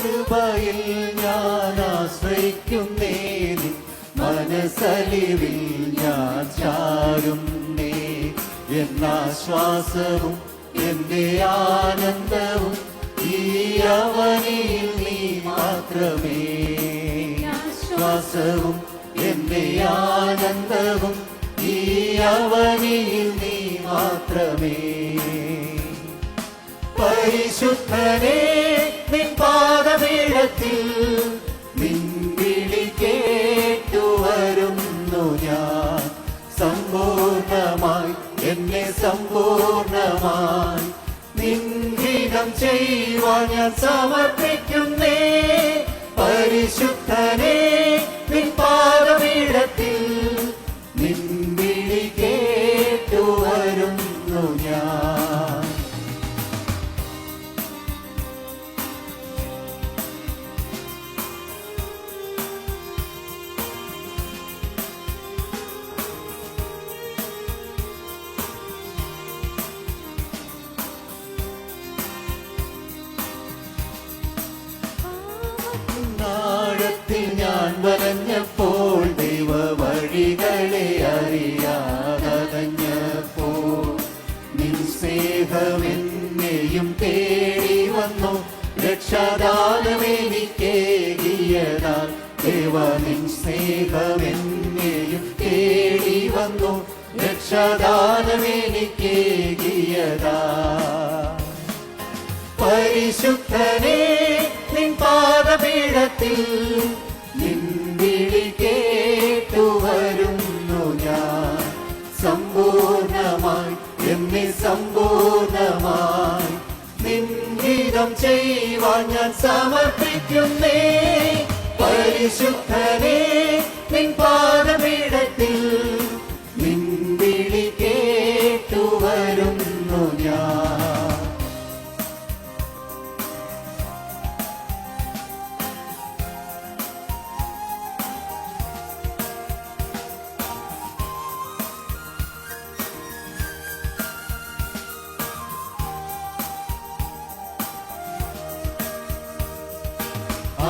കൃപയിൽ ഞാൻ ആശ്രയിക്കുന്നേ മനസ്സലിവിൽ ഞാൻ ചാരുന്നേ എന്നാശ്വാസവും എന്റെ ആനന്ദവും ഈ അവനിൽ നീ മാത്രമേ. ശ്വാസവും എന്റെ ആനന്ദവും ഈ അവനിൽ നീ മാത്രമേ. പരിശുദ്ധനെ ഞാൻ സമ്പൂർണമായി എന്നെ സമ്പൂർണമായി നിന്ദിതം ചെയ്യുവാൻ ഞാൻ സമർപ്പിക്കുന്നേ. പരിശുദ്ധനെ വഴികളെ അറിയാതഞ്ഞപ്പോ നിൻ സ്നേഹമെന്നെയും തേടി വന്നു. രക്ഷാദാനമെനിക്കേകിയതാൽ ദേവ നിൻ സ്നേഹമെന്നെയും തേടി വന്നു. രക്ഷാദാനമെനിക്കേകിയതാ പരിശുദ്ധനെ നിൻ പാദപീഠത്തിൽ ഗീതം ചെയ്യുവാൻ ഞാൻ സമർപ്പിക്കുന്നേ. പരിശുദ്ധനേ നിൻ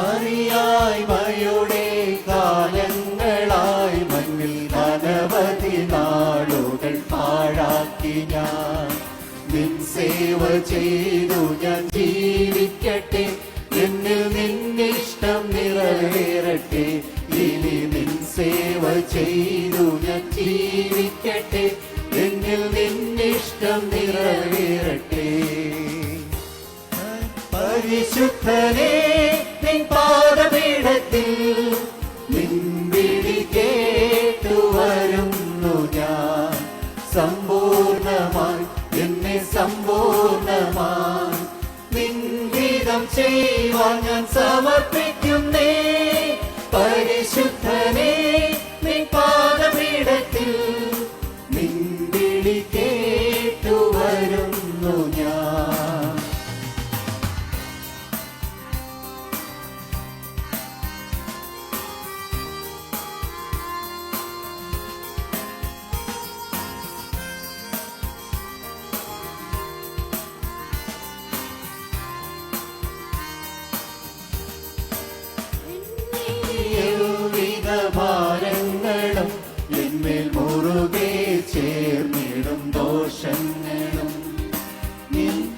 അറിയായ്മയുടെ കാലങ്ങളായി മണ്ണിൽ അനവധി നാളുകൾ പാഴാക്കി ഞാൻ. നിൻ സേവ ചെയ്തു ഞാൻ ജീവിക്കട്ടെ. എന്നിൽ നിന്നിഷ്ടം നിറവേറട്ടെ. ഇനി നിൻ സേവ ചെയ്തു ഞാൻ ജീവിക്കട്ടെ. എന്നിൽ നിന്നിഷ്ടം നിറവേറട്ടെ. പരിശുദ്ധനെ നിൻ പാദപീഠത്തിൽ കേട്ടു വരുന്നു ഞാൻ. സമ്പൂർണമായി എന്നെ സമ്പൂർണമായി നിൻ ചെയ്യുവാൻ ഞാൻ നിൻ പാദപീഠത്തിൽ മുറുകെ ചേർന്നിടും ദോഷങ്ങളും.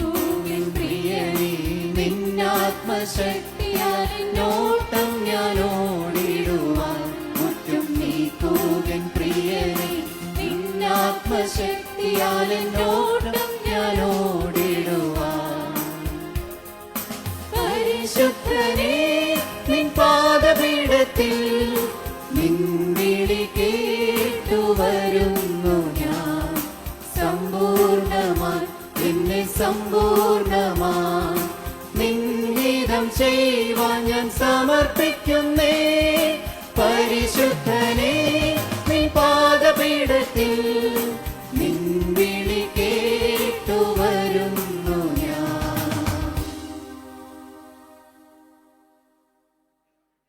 തൂങ്ങിൻ പ്രിയനീ നിന്നാത്മശക്തിയാൽ നോട്ടം ഞാൻ ഓടിടുവാൻ മുറ്റും നീ തൂകൻ പ്രിയനീ നിന്നാത്മശക്തിയാൽ നോട്ടം ഹിതം ചെയ്യുവാൻ ഞാൻ സമർപ്പിക്കുന്നേ. പരിശുദ്ധനെ നീ പാദപീഠത്തിൽ